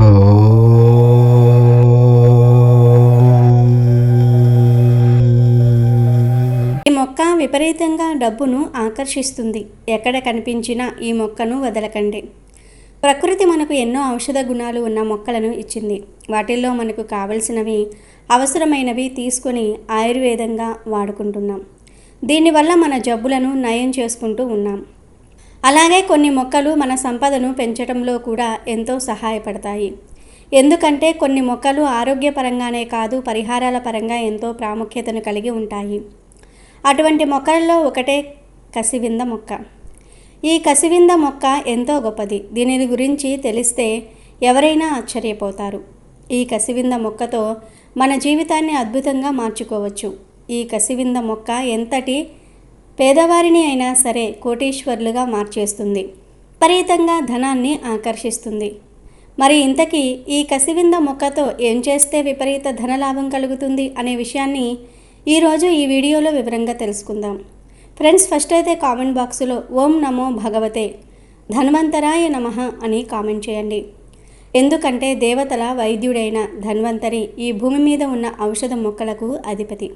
ఈ మొక్క విపరీతంగా డబ్బును ఆకర్షిస్తుంది. ఎక్కడ కనిపించినా ఈ మొక్కను వదలకండి. ప్రకృతి మనకు ఎన్నో ఔషధ గుణాలు ఉన్న మొక్కలను ఇచ్చింది. వాటిల్లో మనకు కావలసినవి అవసరమైనవి తీసుకొని ఆయుర్వేదంగా వాడుకుంటున్నాం. దీనివల్ల మన జబ్బులను నయం చేసుకుంటూ ఉన్నాం. అలాగే కొన్ని మొక్కలు మన సంపదను పెంచడంలో కూడా ఎంతో సహాయపడతాయి. ఎందుకంటే కొన్ని మొక్కలు ఆరోగ్యపరంగానే కాదు పరిహారాల పరంగా ఎంతో ప్రాముఖ్యతను కలిగి ఉంటాయి. అటువంటి మొక్కలలో ఒకటే కసివింద మొక్క. ఈ కసివింద మొక్క ఎంతో గొప్పది. దీనిని గురించి తెలిస్తే ఎవరైనా ఆశ్చర్యపోతారు. ఈ కసివింద మొక్కతో మన జీవితాన్ని అద్భుతంగా మార్చుకోవచ్చు. ఈ కసివింద మొక్క ఎంతటి పేదవారిని అయినా సరే కోటీశ్వర్లుగా మార్చేస్తుంది. విపరీతంగా ధనాన్ని ఆకర్షిస్తుంది. మరి ఇంతకీ ఈ కసివింద మొక్కతో ఏం చేస్తే విపరీత ధనలాభం కలుగుతుంది అనే విషయాన్ని ఈరోజు ఈ వీడియోలో వివరంగా తెలుసుకుందాం. ఫ్రెండ్స్ ఫస్ట్ అయితే కామెంట్ బాక్సులో ఓం నమో భగవతే ధన్వంతరాయ నమః అని కామెంట్ చేయండి. ఎందుకంటే దేవతల వైద్యుడైన ధన్వంతరి ఈ భూమి మీద ఉన్న ఔషధ మొక్కలకు అధిపతి.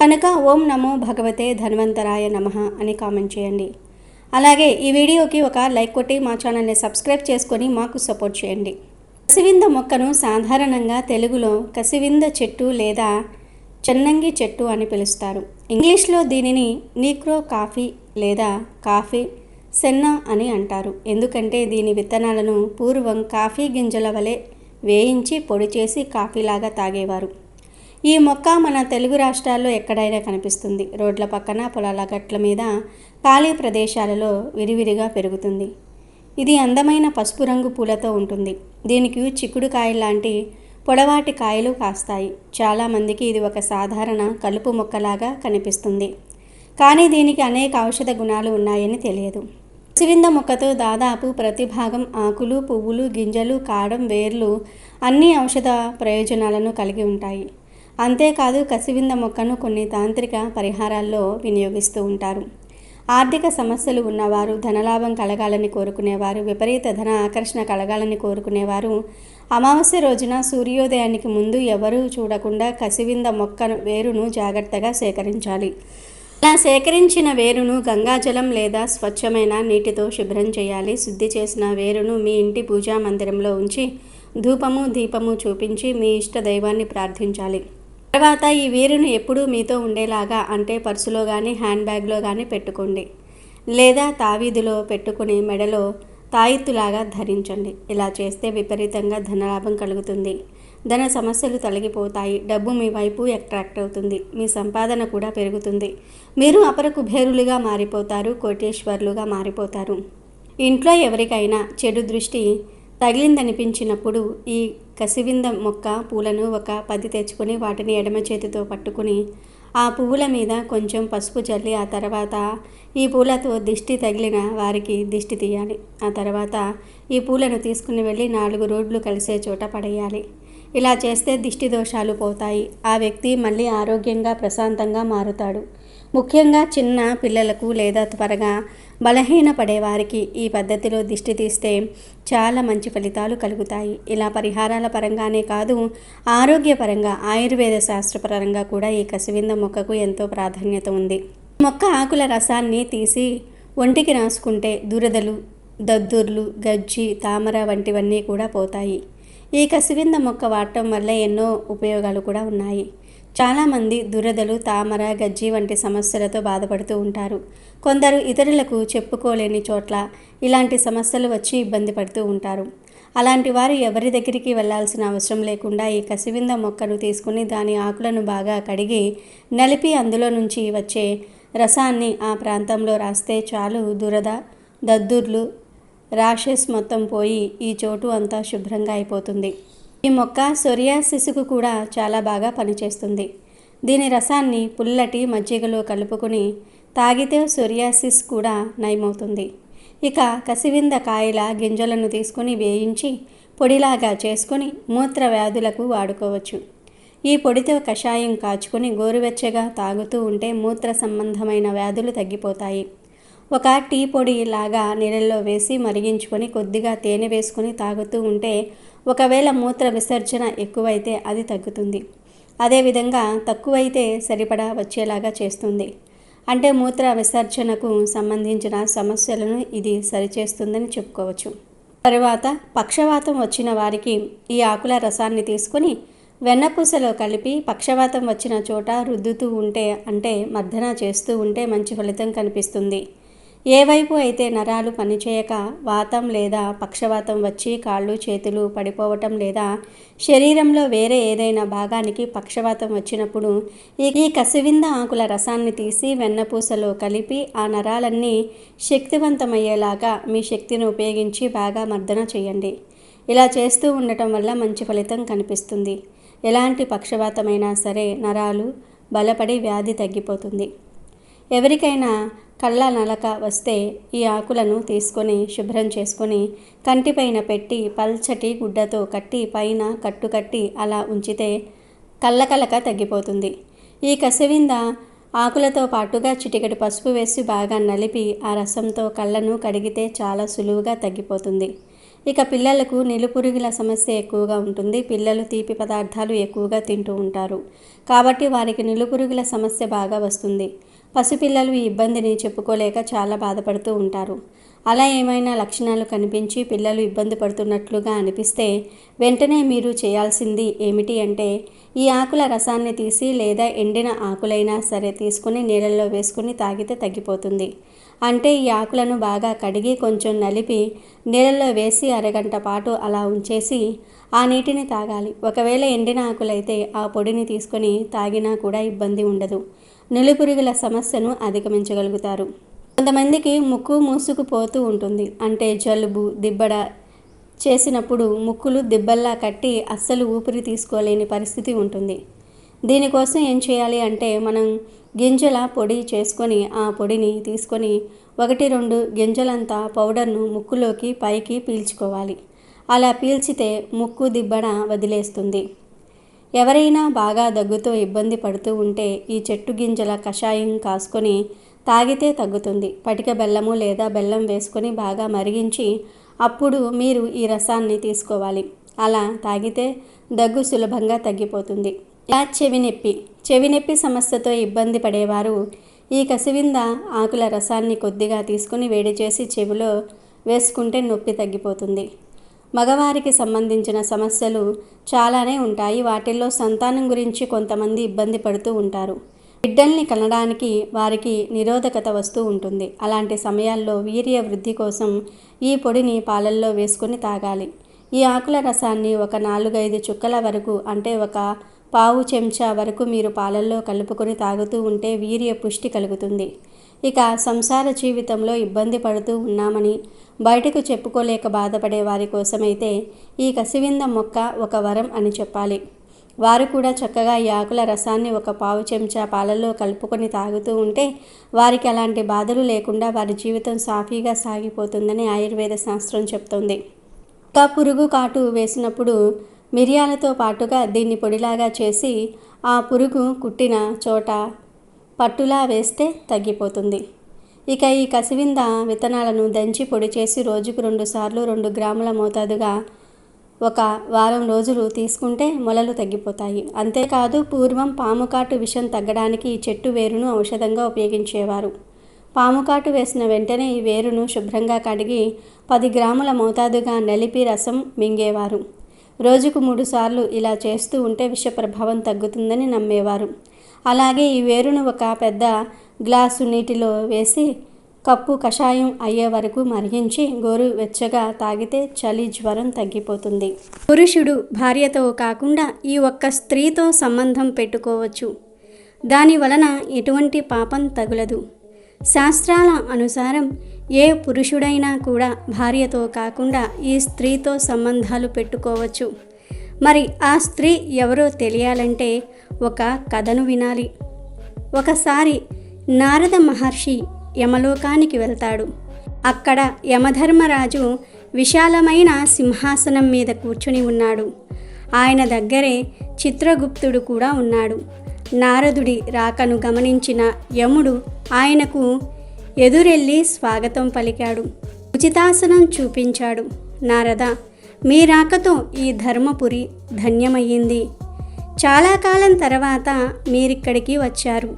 కనుక ఓం నమో భగవతే ధన్వంతరాయ నమః అని కామెంట్ చేయండి. అలాగే ఈ వీడియోకి ఒక లైక్ కొట్టి మా ఛానల్ని సబ్స్క్రైబ్ చేసుకొని మాకు సపోర్ట్ చేయండి. కసివింద మొక్కను సాధారణంగా తెలుగులో కసివింద చెట్టు లేదా చెన్నంగి చెట్టు అని పిలుస్తారు. ఇంగ్లీష్లో దీనిని నీక్రో కాఫీ లేదా కాఫీ సెన్నా అని అంటారు. ఎందుకంటే దీని విత్తనాలను పూర్వం కాఫీ గింజల వలె వేయించి పొడి చేసి కాఫీలాగా తాగేవారు. ఈ మొక్క మన తెలుగు రాష్ట్రాల్లో ఎక్కడైనా కనిపిస్తుంది. రోడ్ల పక్కన పొలాల గట్ల మీద ఖాళీ ప్రదేశాలలో విరివిరిగా పెరుగుతుంది. ఇది అందమైన పసుపు రంగు పూలతో ఉంటుంది. దీనికి చిక్కుడు కాయలు లాంటి పొడవాటి కాయలు కాస్తాయి. చాలామందికి ఇది ఒక సాధారణ కలుపు మొక్కలాగా కనిపిస్తుంది. కానీ దీనికి అనేక ఔషధ గుణాలు ఉన్నాయని తెలియదు. సివింద మొక్కతో దాదాపు ప్రతి భాగం ఆకులు పువ్వులు గింజలు కాడం వేర్లు అన్ని ఔషధ ప్రయోజనాలను కలిగి ఉంటాయి. అంతేకాదు కసివింద మొక్కను కొన్ని తాంత్రిక పరిహారాల్లో వినియోగిస్తూ ఉంటారు. ఆర్థిక సమస్యలు ఉన్నవారు ధనలాభం కలగాలని కోరుకునేవారు విపరీత ధన ఆకర్షణ కలగాలని కోరుకునేవారు. అమావాస్య రోజున సూర్యోదయానికి ముందు ఎవరూ చూడకుండా కసివింద మొక్క వేరును జాగ్రత్తగా సేకరించాలి. అలా సేకరించిన వేరును గంగాజలం లేదా స్వచ్ఛమైన నీటితో శుభ్రం చేయాలి. శుద్ధి చేసిన వేరును మీ ఇంటి పూజా మందిరంలో ఉంచి ధూపము దీపము చూపించి మీ ఇష్ట దైవాన్ని ప్రార్థించాలి. తర్వాత ఈ వీరును ఎప్పుడూ మీతో ఉండేలాగా అంటే పర్సులో కానీ హ్యాండ్ బ్యాగ్లో కానీ పెట్టుకోండి. లేదా తావీధిలో పెట్టుకుని మెడలో తాయిత్తులాగా ధరించండి. ఇలా చేస్తే విపరీతంగా ధనలాభం కలుగుతుంది. ధన సమస్యలు తొలగిపోతాయి. డబ్బు మీ వైపు అట్రాక్ట్ అవుతుంది. మీ సంపాదన కూడా పెరుగుతుంది. మీరు అపర కుబేరులుగా మారిపోతారు కోటేశ్వర్లుగా మారిపోతారు. ఇంట్లో ఎవరికైనా చెడు దృష్టి తగిలిందనిపించినప్పుడు ఈ కసివింద మొక్క పూలను ఒక పది తెచ్చుకొని వాటిని ఎడమ చేతితో పట్టుకుని ఆ పువ్వుల మీద కొంచెం పసుపు చల్లి ఆ తర్వాత ఈ పూలతో దిష్టి తగిలిన వారికి దిష్టి తీయాలి. ఆ తర్వాత ఈ పూలను తీసుకుని వెళ్ళి నాలుగు రోడ్లు కలిసే చోట పడేయాలి. ఇలా చేస్తే దిష్టి దోషాలు పోతాయి. ఆ వ్యక్తి మళ్ళీ ఆరోగ్యంగా ప్రశాంతంగా మారుతాడు. ముఖ్యంగా చిన్న పిల్లలకు లేదా త్వరగా బలహీన పడేవారికి ఈ పద్ధతిలో దిష్టి తీస్తే చాలా మంచి ఫలితాలు కలుగుతాయి. ఇలా పరిహారాల పరంగానే కాదు ఆరోగ్యపరంగా ఆయుర్వేద శాస్త్రపరంగా కూడా ఈ కసివింద మొక్కకు ఎంతో ప్రాధాన్యత ఉంది. మొక్క ఆకుల రసాన్ని తీసి ఒంటికి రాసుకుంటే దురదలు దద్దుర్లు గజ్జి తామర వంటివన్నీ కూడా పోతాయి. ఈ కసివింద మొక్క వాడటం వల్ల ఎన్నో ఉపయోగాలు కూడా ఉన్నాయి. చాలామంది దురదలు తామర గజ్జి వంటి సమస్యలతో బాధపడుతూ ఉంటారు. కొందరు ఇతరులకు చెప్పుకోలేని చోట్ల ఇలాంటి సమస్యలు వచ్చి ఇబ్బంది పడుతూ ఉంటారు. అలాంటి వారు ఎవరి దగ్గరికి వెళ్ళాల్సిన అవసరం లేకుండా ఈ కసివింద మొక్కను తీసుకుని దాని ఆకులను బాగా కడిగి నలిపి అందులో నుంచి వచ్చే రసాన్ని ఆ ప్రాంతంలో రాస్తే చాలు దురద దద్దుర్లు రాషెస్ మొత్తం పోయి ఈ చోటు అంతా శుభ్రంగా అయిపోతుంది. ఈ మొక్క సొరియాసిస్కు కూడా చాలా బాగా పనిచేస్తుంది. దీని రసాన్ని పుల్లటి మజ్జిగలో కలుపుకొని తాగితే సొరియాసిస్ కూడా నయమవుతుంది. ఇక కసివింద కాయల గింజలను తీసుకొని వేయించి పొడిలాగా చేసుకొని మూత్ర వ్యాధులకు వాడుకోవచ్చు. ఈ పొడితో కషాయం కాచుకొని గోరువెచ్చగా తాగుతూ ఉంటే మూత్ర సంబంధమైన వ్యాధులు తగ్గిపోతాయి. ఒక టీ పొడి లాగా నీళ్ళల్లో వేసి మరిగించుకొని కొద్దిగా తేనె వేసుకొని తాగుతూ ఉంటే ఒకవేళ మూత్ర విసర్జన ఎక్కువైతే అది తగ్గుతుంది. అదేవిధంగా తక్కువైతే సరిపడా వచ్చేలాగా చేస్తుంది. అంటే మూత్ర విసర్జనకు సంబంధించిన సమస్యలను ఇది సరిచేస్తుందని చెప్పుకోవచ్చు. తరువాత పక్షవాతం వచ్చిన వారికి ఈ ఆకుల రసాన్ని తీసుకొని వెన్నపూసలో కలిపి పక్షవాతం వచ్చిన చోట రుద్దుతూ ఉంటే అంటే మర్దన చేస్తూ ఉంటే మంచి ఫలితం కనిపిస్తుంది. ఏ వైపు అయితే నరాలు పనిచేయక వాతం లేదా పక్షవాతం వచ్చి కాళ్ళు చేతులు పడిపోవటం లేదా శరీరంలో వేరే ఏదైనా భాగానికి పక్షవాతం వచ్చినప్పుడు ఈ కసివింద ఆకుల రసాన్ని తీసి వెన్నపూసలో కలిపి ఆ నరాలన్నీ శక్తివంతమయ్యేలాగా మీ శక్తిని ఉపయోగించి బాగా మర్దన చేయండి. ఇలా చేస్తూ ఉండటం వల్ల మంచి ఫలితం కనిపిస్తుంది. ఎలాంటి పక్షవాతమైనా సరే నరాలు బలపడి వ్యాధి తగ్గిపోతుంది. ఎవరికైనా కళ్ళ నలక వస్తే ఈ ఆకులను తీసుకొని శుభ్రం చేసుకొని కంటిపైన పెట్టి పల్చటి గుడ్డతో కట్టి పైన కట్టు కట్టి అలా ఉంచితే కళ్ళకలక తగ్గిపోతుంది. ఈ కసివింద ఆకులతో పాటుగా చిటికెడు పసుపు వేసి బాగా నలిపి ఆ రసంతో కళ్ళను కడిగితే చాలా సులువుగా తగ్గిపోతుంది. ఇక పిల్లలకు నిలుపురుగుల సమస్య ఎక్కువగా ఉంటుంది. పిల్లలు తీపి పదార్థాలు ఎక్కువగా తింటూ ఉంటారు. కాబట్టి వారికి నిలుపురుగుల సమస్య బాగా వస్తుంది. పసిపిల్లలు ఈ ఇబ్బందిని చెప్పుకోలేక చాలా బాధపడుతూ ఉంటారు. అలా ఏమైనా లక్షణాలు కనిపించి పిల్లలు ఇబ్బంది పడుతున్నట్లుగా అనిపిస్తే వెంటనే మీరు చేయాల్సింది ఏమిటి అంటే ఈ ఆకుల రసాన్ని తీసి లేదా ఎండిన ఆకులైనా సరే తీసుకుని నీళ్ళల్లో వేసుకుని తాగితే తగ్గిపోతుంది. అంటే ఈ ఆకులను బాగా కడిగి కొంచెం నలిపి నీళ్ళల్లో వేసి అరగంట పాటు అలా ఉంచేసి ఆ నీటిని తాగాలి. ఒకవేళ ఎండిన ఆకులైతే ఆ పొడిని తీసుకొని తాగినా కూడా ఇబ్బంది ఉండదు. నులిపురుగుల సమస్యను అధిగమించగలుగుతారు. కొంతమందికి ముక్కు మూసుకుపోతూ ఉంటుంది. అంటే జలుబు దిబ్బడ చేసినప్పుడు ముక్కులు దిబ్బల్లా కట్టి అస్సలు ఊపిరి తీసుకోలేని పరిస్థితి ఉంటుంది. దీనికోసం ఏం చేయాలి అంటే మనం గింజల పొడి చేసుకొని ఆ పొడిని తీసుకొని ఒకటి రెండు గింజలంతా పౌడర్ను ముక్కులోకి పైకి పీల్చుకోవాలి. అలా పీల్చితే ముక్కు దిబ్బడ వదిలేస్తుంది. ఎవరైనా బాగా దగ్గుతో ఇబ్బంది పడుతూ ఉంటే ఈ చెట్టు గింజల కషాయం కాసుకొని తాగితే తగ్గుతుంది. పటిక బెల్లము లేదా బెల్లం వేసుకొని బాగా మరిగించి అప్పుడు మీరు ఈ రసాన్ని తీసుకోవాలి. అలా తాగితే దగ్గు సులభంగా తగ్గిపోతుంది. ఇలా చెవినొప్పి. చెవినొప్పి సమస్యతో ఇబ్బంది పడేవారు ఈ కసివింద ఆకుల రసాన్ని కొద్దిగా తీసుకుని వేడి చేసి చెవిలో వేసుకుంటే నొప్పి తగ్గిపోతుంది. మగవారికి సంబంధించిన సమస్యలు చాలానే ఉంటాయి. వాటిల్లో సంతానం గురించి కొంతమంది ఇబ్బంది పడుతూ ఉంటారు. బిడ్డల్ని కనడానికి వారికి నిరోధకత వస్తూ ఉంటుంది. అలాంటి సమయాల్లో వీర్య వృద్ధి కోసం ఈ పొడిని పాలల్లో వేసుకొని తాగాలి. ఈ ఆకుల రసాన్ని ఒక నాలుగైదు చుక్కల వరకు అంటే ఒక పావు చెంచా వరకు మీరు పాలల్లో కలుపుకొని తాగుతూ ఉంటే వీర్య పుష్టి కలుగుతుంది. ఇక సంసార జీవితంలో ఇబ్బంది పడుతూ ఉన్నామని బయటకు చెప్పుకోలేక బాధపడే వారి కోసమైతే ఈ కసివింద మొక్క ఒక వరం అని చెప్పాలి. వారు కూడా చక్కగా ఈ ఆకుల రసాన్ని ఒక పావు చెంచా పాలల్లో కలుపుకొని తాగుతూ ఉంటే వారికి అలాంటి బాధలు లేకుండా వారి జీవితం సాఫీగా సాగిపోతుందని ఆయుర్వేద శాస్త్రం చెప్తోంది. ఇంకా పురుగు కాటు వేసినప్పుడు మిరియాలతో పాటుగా దీన్ని పొడిలాగా చేసి ఆ పురుగు కుట్టిన చోట పట్టులా వేస్తే తగ్గిపోతుంది. ఇక ఈ కసివింద విత్తనాలను దంచి పొడి చేసి రోజుకు రెండు సార్లు రెండు గ్రాముల మోతాదుగా ఒక వారం రోజులు తీసుకుంటే మొలలు తగ్గిపోతాయి. అంతేకాదు పూర్వం పాముకాటు విషం తగ్గడానికి ఈ చెట్టు వేరును ఔషధంగా ఉపయోగించేవారు. పాముకాటు వేసిన వెంటనే ఈ వేరును శుభ్రంగా కడిగి పది గ్రాముల మోతాదుగా నలిపి రసం మింగేవారు. రోజుకు మూడుసార్లు ఇలా చేస్తూ ఉంటే విష ప్రభావం తగ్గుతుందని నమ్మేవారు. అలాగే ఈ వేరును ఒక పెద్ద గ్లాసు నీటిలో వేసి కప్పు కషాయం అయ్యే వరకు మరిగించి గోరు వెచ్చగా తాగితే చలి జ్వరం తగ్గిపోతుంది. పురుషుడు భార్యతో కాకుండా ఈ ఒక్క స్త్రీతో సంబంధం పెట్టుకోవచ్చు. దాని వలన ఎటువంటి పాపం తగులదు. శాస్త్రాల అనుసారం ఏ పురుషుడైనా కూడా భార్యతో కాకుండా ఈ స్త్రీతో సంబంధాలు పెట్టుకోవచ్చు. మరి ఆ స్త్రీ ఎవరో తెలియాలంటే ఒక కథను వినాలి. ఒకసారి నారద మహర్షి యమలోకానికి వెళ్తాడు. అక్కడ యమధర్మరాజు విశాలమైన సింహాసనం మీద కూర్చుని ఉన్నాడు. ఆయన దగ్గరే చిత్రగుప్తుడు కూడా ఉన్నాడు. నారదుడి రాకను గమనించిన యముడు ఆయనకు ఎదురెళ్ళి స్వాగతం పలికాడు. ఉచితాసనం చూపించాడు. నారద మీ రాకతో ఈ ధర్మపురి ధన్యమయ్యింది. చాలా కాలం తర్వాత మీరిక్కడికి వచ్చారు.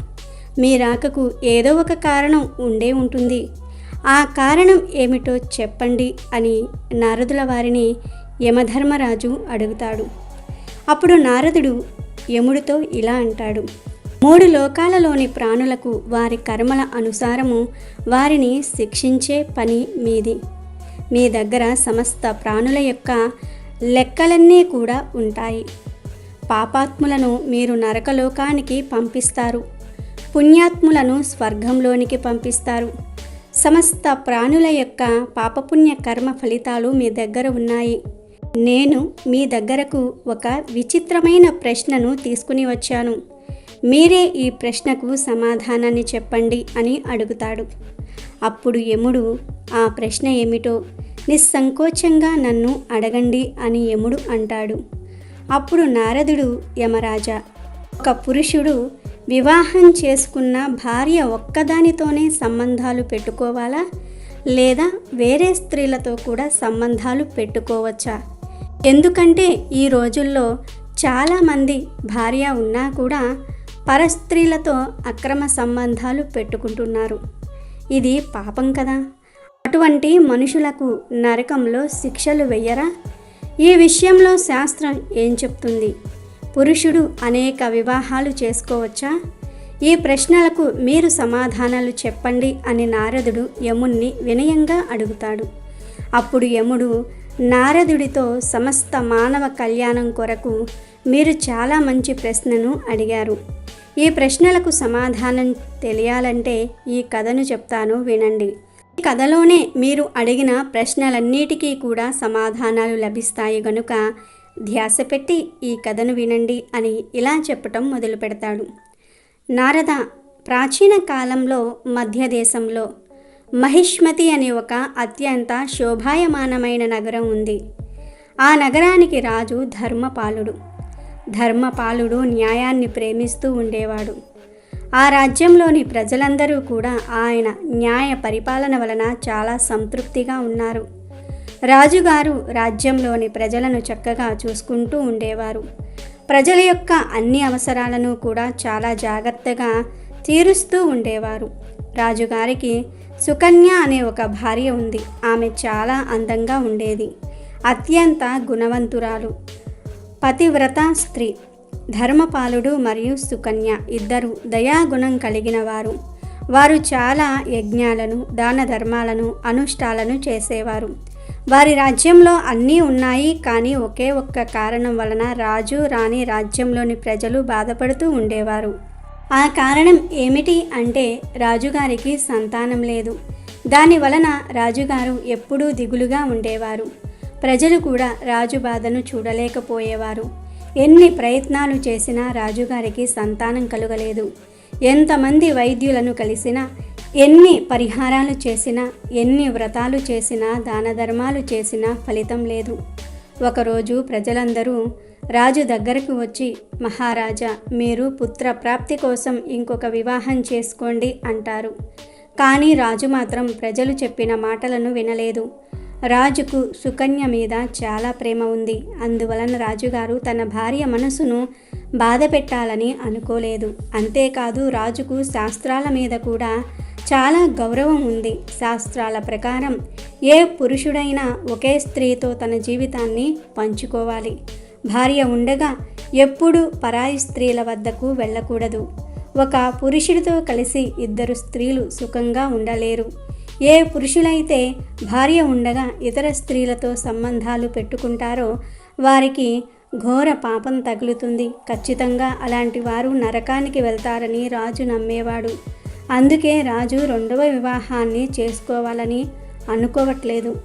మీ రాకకు ఏదో ఒక కారణం ఉండే ఉంటుంది. ఆ కారణం ఏమిటో చెప్పండి అని నారదుల వారిని యమధర్మరాజు అడుగుతాడు. అప్పుడు నారదుడు యముడితో ఇలా అంటాడు. మూడు లోకాలలోని ప్రాణులకు వారి కర్మల అనుసారము వారిని శిక్షించే పని మీది. మీ దగ్గర సమస్త ప్రాణుల యొక్క లెక్కలన్నీ కూడా ఉంటాయి. పాపాత్ములను మీరు నరకలోకానికి పంపిస్తారు. పుణ్యాత్ములను స్వర్గంలోనికి పంపిస్తారు. సమస్త ప్రాణుల యొక్క పాపపుణ్య కర్మ ఫలితాలు మీ దగ్గర ఉన్నాయి. నేను మీ దగ్గరకు ఒక విచిత్రమైన ప్రశ్నను తీసుకుని వచ్చాను. మీరే ఈ ప్రశ్నకు సమాధానాన్ని చెప్పండి అని అడుగుతాడు. అప్పుడు యముడు ఆ ప్రశ్న ఏమిటో? నిస్సంకోచంగా నన్ను అడగండి అని యముడు అంటాడు. అప్పుడు నారదుడు యమరాజా ఒక పురుషుడు వివాహం చేసుకున్న భార్య ఒక్కదానితోనే సంబంధాలు పెట్టుకోవాలా? లేదా వేరే స్త్రీలతో కూడా సంబంధాలు పెట్టుకోవచ్చా? ఎందుకంటే ఈ రోజుల్లో చాలామంది భార్య ఉన్నా కూడా పరస్త్రీలతో అక్రమ సంబంధాలు పెట్టుకుంటున్నారు. ఇది పాపం కదా? అటువంటి మనుషులకు నరకంలో శిక్షలు వెయ్యరా ఈ విషయంలో శాస్త్రం ఏం చెప్తుంది? పురుషుడు అనేక వివాహాలు చేసుకోవచ్చా? ఈ ప్రశ్నలకు మీరు సమాధానాలు చెప్పండి అని నారదుడు యముణ్ణి వినయంగా అడుగుతాడు. అప్పుడు యముడు నారదుడితో సమస్త మానవ కళ్యాణం కొరకు మీరు చాలా మంచి ప్రశ్నను అడిగారు. ఈ ప్రశ్నలకు సమాధానం తెలియాలంటే ఈ కథను చెప్తాను వినండి. కథలోనే మీరు అడిగిన ప్రశ్నలన్నిటికీ కూడా సమాధానాలు లభిస్తాయి గనుక ధ్యాస పెట్టి ఈ కథను వినండి అని ఇలా చెప్పటం మొదలు పెడతాడు. నారద ప్రాచీన కాలంలో మధ్యదేశంలో మహిష్మతి అనే ఒక అత్యంత శోభాయమానమైన నగరం ఉంది. ఆ నగరానికి రాజు ధర్మపాలుడు. ధర్మపాలుడు న్యాయాన్ని ప్రేమిస్తూ ఉండేవాడు. ఆ రాజ్యంలోని ప్రజలందరూ కూడా ఆయన న్యాయ పరిపాలన వలన చాలా సంతృప్తిగా ఉన్నారు. రాజుగారు రాజ్యంలోని ప్రజలను చక్కగా చూసుకుంటూ ఉండేవారు. ప్రజల యొక్క అన్ని అవసరాలను కూడా చాలా జాగ్రత్తగా తీరుస్తూ ఉండేవారు. రాజుగారికి సుకన్య అనే ఒక భార్య ఉంది. ఆమె చాలా అందంగా ఉండేది. అత్యంత గుణవంతురాలు. పతివ్రత స్త్రీ. ధర్మపాలుడు మరియు సుకన్య ఇద్దరు దయాగుణం కలిగిన వారు వారు చాలా యజ్ఞాలను దాన ధర్మాలను అనుష్ఠాలను చేసేవారు. వారి రాజ్యంలో అన్నీ ఉన్నాయి కానీ ఒకే ఒక్క కారణం వలన రాజు రాణి రాజ్యంలోని ప్రజలు బాధపడుతూ ఉండేవారు. ఆ కారణం ఏమిటి అంటే రాజుగారికి సంతానం లేదు. దాని వలన రాజుగారు ఎప్పుడూ దిగులుగా ఉండేవారు. ప్రజలు కూడా రాజు బాధను చూడలేకపోయేవారు. ఎన్ని ప్రయత్నాలు చేసినా రాజుగారికి సంతానం కలుగలేదు. ఎంతమంది వైద్యులను కలిసినా ఎన్ని పరిహారాలు చేసినా ఎన్ని వ్రతాలు చేసినా దాన ధర్మాలు చేసినా ఫలితం లేదు. ఒకరోజు ప్రజలందరూ రాజు దగ్గరకు వచ్చి మహారాజా మీరు పుత్ర ప్రాప్తి కోసం ఇంకొక వివాహం చేసుకోండి అంటారు. కానీ రాజు మాత్రం ప్రజలు చెప్పిన మాటలను వినలేదు. రాజుకు సుకన్య మీద చాలా ప్రేమ ఉంది. అందువలన రాజుగారు తన భార్య మనసును బాధ పెట్టాలని అనుకోలేదు. అంతేకాదు రాజుకు శాస్త్రాల మీద కూడా చాలా గౌరవం ఉంది. శాస్త్రాల ప్రకారం ఏ పురుషుడైనా ఒకే స్త్రీతో తన జీవితాన్ని పంచుకోవాలి. భార్య ఉండగా ఎప్పుడూ పరాయి స్త్రీల వద్దకు వెళ్ళకూడదు. ఒక పురుషుడితో కలిసి ఇద్దరు స్త్రీలు సుఖంగా ఉండలేరు. ఏ పురుషులైతే భార్య ఉండగా ఇతర స్త్రీలతో సంబంధాలు పెట్టుకుంటారో వారికి ఘోర పాపం తగులుతుంది. ఖచ్చితంగా అలాంటి వారు నరకానికి వెళ్తారని రాజు నమ్మేవాడు. అందుకే రాజు రెండవ వివాహాన్ని చేసుకోవాలని అనుకోవట్లేదు.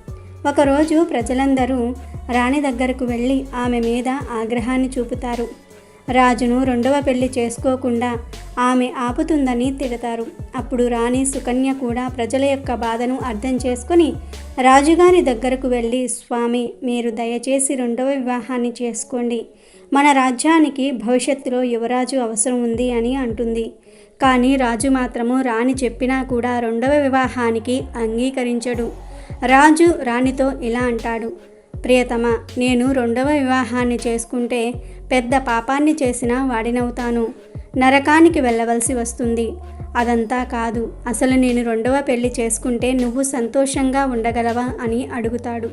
ఒకరోజు ప్రజలందరూ రాణి దగ్గరకు వెళ్ళి ఆమె మీద ఆగ్రహాన్ని చూపుతారు. రాజును రెండవ పెళ్ళి చేసుకోకుండా ఆమె ఆపుతుందని తిడతారు. అప్పుడు రాణి సుకన్య కూడా ప్రజల యొక్క బాధను అర్థం చేసుకుని రాజుగారి దగ్గరకు వెళ్ళి స్వామి మీరు దయచేసి రెండవ వివాహాన్ని చేసుకోండి. మన రాజ్యానికి భవిష్యత్తులో యువరాజు అవసరం ఉంది అని అంటుంది. కానీ రాజు మాత్రము రాణి చెప్పినా కూడా రెండవ వివాహానికి అంగీకరించడు. రాజు రాణితో ఇలా అంటాడు ప్రియతమ నేను రెండవ వివాహాన్ని చేసుకుంటే పెద్ద పాపాన్ని చేసిన వాడినవుతాను. నరకానికి వెళ్ళవలసి వస్తుంది. అదంతా కాదు అసలు నేను రెండవ పెళ్ళి చేసుకుంటే నువ్వు సంతోషంగా ఉండగలవా అని అడుగుతాడు.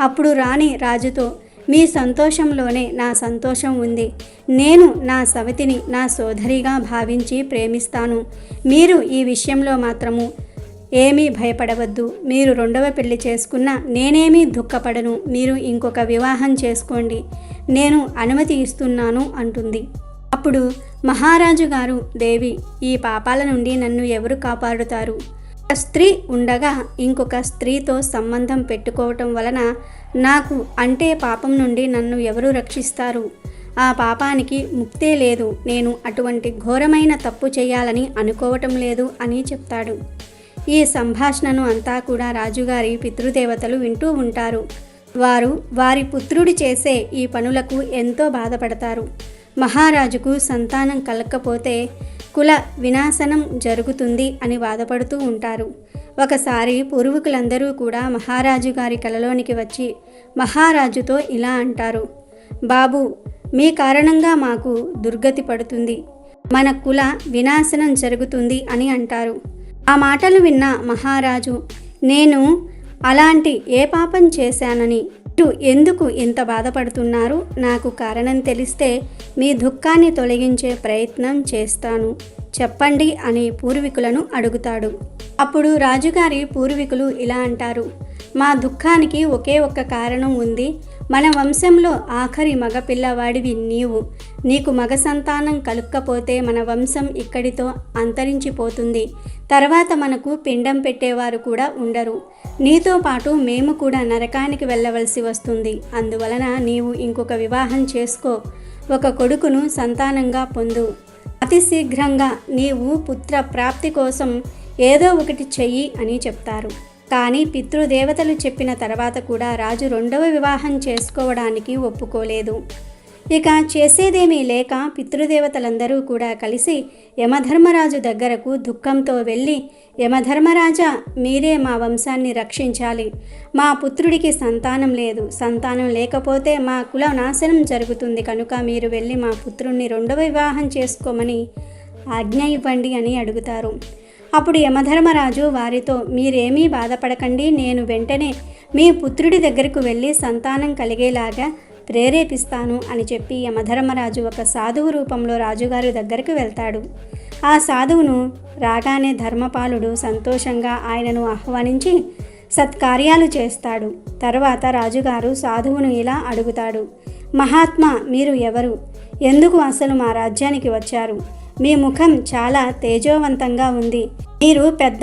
అప్పుడు రాణి రాజుతో మీ సంతోషంలోనే నా సంతోషం ఉంది. నేను నా సవతిని నా సోదరిగా భావించి ప్రేమిస్తాను. మీరు ఈ విషయంలో మాత్రము ఏమీ భయపడవద్దు. మీరు రెండవ పెళ్ళి చేసుకున్నా నేనేమీ దుఃఖపడను. మీరు ఇంకొక వివాహం చేసుకోండి. నేను అనుమతి ఇస్తున్నాను అంటుంది. అప్పుడు మహారాజు గారు దేవి ఈ పాపాల నుండి నన్ను ఎవరు కాపాడుతారు? ఒక స్త్రీ ఉండగా ఇంకొక స్త్రీతో సంబంధం పెట్టుకోవటం వలన నాకు అంటే పాపం నుండి నన్ను ఎవరు రక్షిస్తారు? ఆ పాపానికి ముక్తే లేదు. నేను అటువంటి ఘోరమైన తప్పు చేయాలని అనుకోవటం లేదు అని చెప్తాడు. ఈ సంభాషణను అంతా కూడా రాజుగారి పితృదేవతలు వింటూ ఉంటారు. వారు వారి పుత్రుడు చేసే ఈ పనులకు ఎంతో బాధపడతారు. మహారాజుకు సంతానం కలకపోతే కుల వినాశనం జరుగుతుంది అని బాధపడుతూ ఉంటారు. ఒకసారి పూర్వీకులందరూ కూడా మహారాజు గారి కలలోనికి వచ్చి మహారాజుతో ఇలా అంటారు. బాబు మీ కారణంగా మాకు దుర్గతి పడుతుంది. మన కుల వినాశనం జరుగుతుంది అని అంటారు. ఆ మాటలు విన్న మహారాజు నేను అలాంటి ఏ పాపం చేశానని? మీరు ఎందుకు ఇంత బాధపడుతున్నారు? నాకు కారణం తెలిస్తే మీ దుఃఖాన్ని తొలగించే ప్రయత్నం చేస్తాను. చెప్పండి అని పూర్వీకులను అడుగుతాడు. అప్పుడు రాజుగారి పూర్వీకులు ఇలా అంటారు మా దుఃఖానికి ఒకే ఒక్క కారణం ఉంది. మన వంశంలో ఆఖరి మగపిల్లవాడివి నీవు. నీకు మగ సంతానం కలుక్కపోతే మన వంశం ఇక్కడితో అంతరించిపోతుంది. తర్వాత మనకు పిండం పెట్టేవారు కూడా ఉండరు. నీతో పాటు మేము కూడా నరకానికి వెళ్ళవలసి వస్తుంది. అందువలన నీవు ఇంకొక వివాహం చేసుకో. ఒక కొడుకును సంతానంగా పొందు. అతి శీఘ్రంగా నీవు పుత్ర ప్రాప్తి కోసం ఏదో ఒకటి చెయ్యి అని చెప్తారు. కానీ పితృదేవతలు చెప్పిన తర్వాత కూడా రాజు రెండవ వివాహం చేసుకోవడానికి ఒప్పుకోలేదు. ఇక చేసేదేమీ లేక పితృదేవతలందరూ కూడా కలిసి యమధర్మరాజు దగ్గరకు దుఃఖంతో వెళ్ళి యమధర్మరాజా మీరే మా వంశాన్ని రక్షించాలి. మా పుత్రుడికి సంతానం లేదు. సంతానం లేకపోతే మా కుల నాశనం జరుగుతుంది కనుక మీరు వెళ్ళి మా పుత్రుణ్ణి రెండవ వివాహం చేసుకోమని ఆజ్ఞ ఇవ్వండి అని అడుగుతారు. అప్పుడు యమధర్మరాజు వారితో మీరేమీ బాధపడకండి నేను వెంటనే మీ పుత్రుడి దగ్గరకు వెళ్ళి సంతానం కలిగేలాగా ప్రేరేపిస్తాను అని చెప్పి యమధర్మరాజు ఒక సాధువు రూపంలో రాజుగారి దగ్గరకు వెళ్తాడు. ఆ సాధువును రాగానే ధర్మపాలుడు సంతోషంగా ఆయనను ఆహ్వానించి సత్కార్యాలు చేస్తాడు. తర్వాత రాజుగారు సాధువును ఇలా అడుగుతాడు మహాత్మా మీరు ఎవరు? ఎందుకు అసలు మా రాజ్యానికి వచ్చారు? మీ ముఖం చాలా తేజోవంతంగా ఉంది. మీరు పెద్ద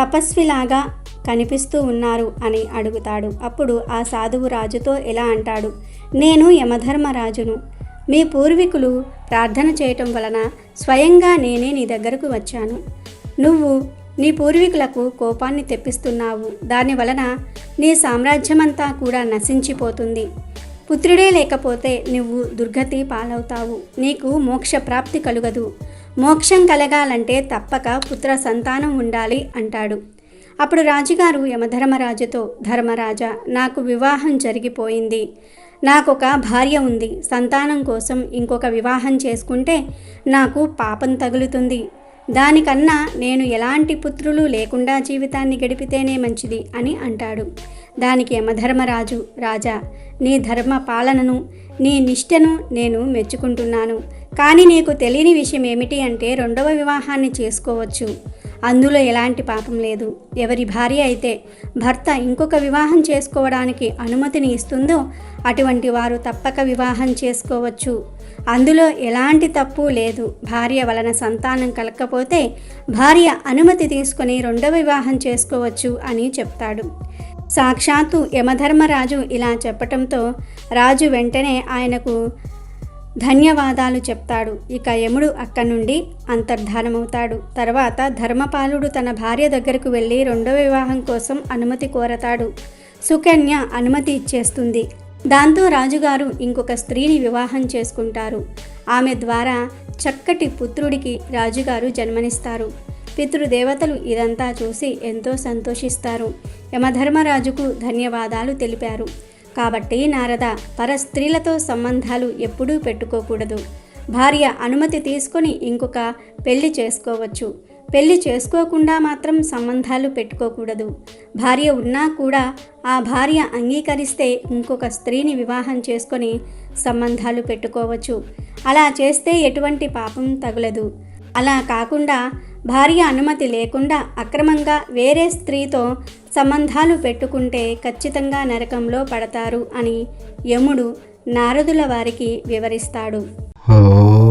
తపస్విలాగా కనిపిస్తూ ఉన్నారు అని అడుగుతాడు. అప్పుడు ఆ సాధువు రాజుతో ఇలా అంటాడు. నేను యమధర్మరాజును. మీ పూర్వీకులు ప్రార్థన చేయటం వలన స్వయంగా నేనే నీ దగ్గరకు వచ్చాను. నువ్వు నీ పూర్వీకులకు కోపాన్ని తెప్పిస్తున్నావు. దాని వలన నీ సామ్రాజ్యమంతా కూడా నశించిపోతుంది. పుత్రుడే లేకపోతే నువ్వు దుర్గతి పాలవుతావు. నీకు మోక్ష ప్రాప్తి కలుగదు. మోక్షం కలగాలంటే తప్పక పుత్ర సంతానం ఉండాలి అంటాడు. అప్పుడు రాజుగారు యమధర్మరాజుతో ధర్మరాజా నాకు వివాహం జరిగిపోయింది. నాకొక భార్య ఉంది. సంతానం కోసం ఇంకొక వివాహం చేసుకుంటే నాకు పాపం తగులుతుంది. దానికన్నా నేను ఎలాంటి పుత్రులు లేకుండా జీవితాన్ని గడిపితేనే మంచిది అని అంటాడు. దానికి యమధర్మరాజు రాజా నీ ధర్మ పాలనను నీ నిష్టను నేను మెచ్చుకుంటున్నాను. కానీ నీకు తెలియని విషయం ఏమిటి అంటే రెండవ వివాహాన్ని చేసుకోవచ్చు. అందులో ఎలాంటి పాపం లేదు. ఎవరి భార్య అయితే భర్త ఇంకొక వివాహం చేసుకోవడానికి అనుమతిని ఇస్తుందో అటువంటి వారు తప్పక వివాహం చేసుకోవచ్చు. అందులో ఎలాంటి తప్పు లేదు. భార్య వలన సంతానం కలగకపోతే భార్య అనుమతి తీసుకొని రెండవ వివాహం చేసుకోవచ్చు అని చెప్తాడు. సాక్షాత్తు యమధర్మరాజు ఇలా చెప్పటంతో రాజు వెంటనే ఆయనకు ధన్యవాదాలు చెప్తాడు. ఇక యముడు అక్కడి నుండి అంతర్ధానమవుతాడు. తర్వాత ధర్మపాలుడు తన భార్య దగ్గరకు వెళ్ళి రెండవ వివాహం కోసం అనుమతి కోరతాడు. సుకన్య అనుమతి ఇచ్చేస్తుంది. దాంతో రాజుగారు ఇంకొక స్త్రీని వివాహం చేసుకుంటారు. ఆమె ద్వారా చక్కటి పుత్రుడికి రాజుగారు జన్మనిస్తారు. పితృదేవతలు ఇదంతా చూసి ఎంతో సంతోషిస్తారు. యమధర్మరాజుకు ధన్యవాదాలు తెలిపారు. కాబట్టి నారద పరస్త్రీలతో సంబంధాలు ఎప్పుడూ పెట్టుకోకూడదు. భార్య అనుమతి తీసుకొని ఇంకొక పెళ్ళి చేసుకోవచ్చు. పెళ్ళి చేసుకోకుండా మాత్రం సంబంధాలు పెట్టుకోకూడదు. భార్య ఉన్నా కూడా ఆ భార్య అంగీకరిస్తే ఇంకొక స్త్రీని వివాహం చేసుకొని సంబంధాలు పెట్టుకోవచ్చు. అలా చేస్తే ఎటువంటి పాపం తగులదు. అలా కాకుండా భార్య అనుమతి లేకుండా అక్రమంగా వేరే స్త్రీతో సంబంధాలు పెట్టుకుంటే ఖచ్చితంగా నరకంలో పడతారు అని యముడు నారదుల వారికి వివరిస్తాడు. ఓ